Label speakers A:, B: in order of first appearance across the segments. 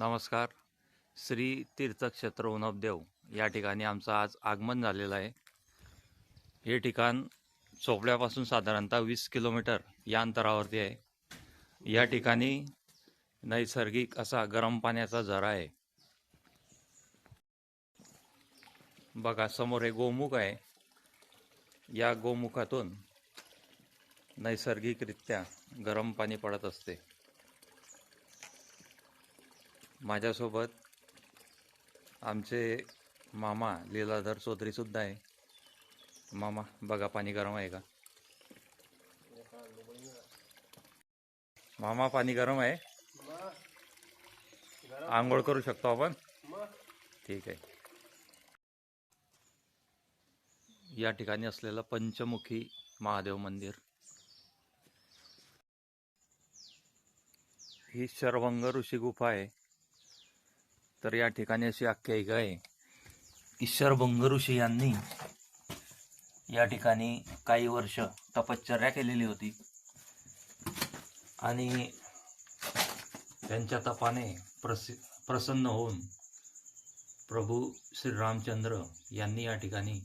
A: नमस्कार. श्री तीर्थक्षेत्र उनबदेव या ठिकाणी आमचं आज आगमन झालेलं आहे. हे ठिकाण चोपड्यापासून साधारणतः वीस किलोमीटर या अंतरावरती आहे. या ठिकाणी नैसर्गिक असा गरम पाण्याचा झरा आहे. बघा समोर हे गोमुख आहे. या गोमुखातून नैसर्गिकरित्या गरम पाणी पडत असते. माझ्यासोबत आमचे मामा लीलाधर चौधरी सुद्धा आहे. मामा बघा पाणी गरम आहे का? मामा पाणी गरम आहे? आंघोळ करू शकतो आपण? ठीक आहे. या ठिकाणी असलेलं पंचमुखी महादेव मंदिर. ही शर्वंग ऋषी गुफा आहे. तर या ठिकाणी अशी आख्यायिका आहे. ईश्वर बंगरुषी ऋषी यांनी या ठिकाणी काही वर्ष तपश्चर्या केलेली होती. आणि त्यांच्या तपाने प्रसि प्रसन्न होऊन प्रभू श्रीरामचंद्र यांनी या ठिकाणी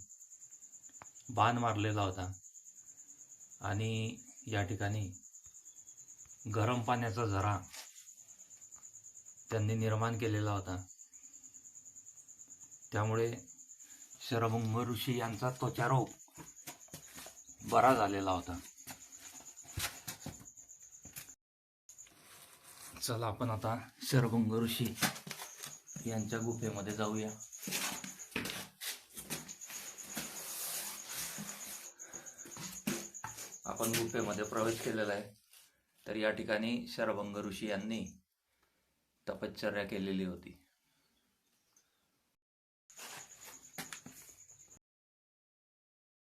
A: बाण मारलेला होता. आणि या ठिकाणी गरम पाण्याचा झरा त्यांनी निर्माण केलेला होता. त्यामुळे शरभंग ऋषी यांचा त्वचारोग बरा झालेला होता. चला आपण आता शरभंग ऋषी यांच्या गुफेमध्ये जाऊया. आपण गुफेमध्ये प्रवेश केलेला आहे. तर या ठिकाणी शरभंग ऋषी यांनी तपश्चर्या केलेली होती.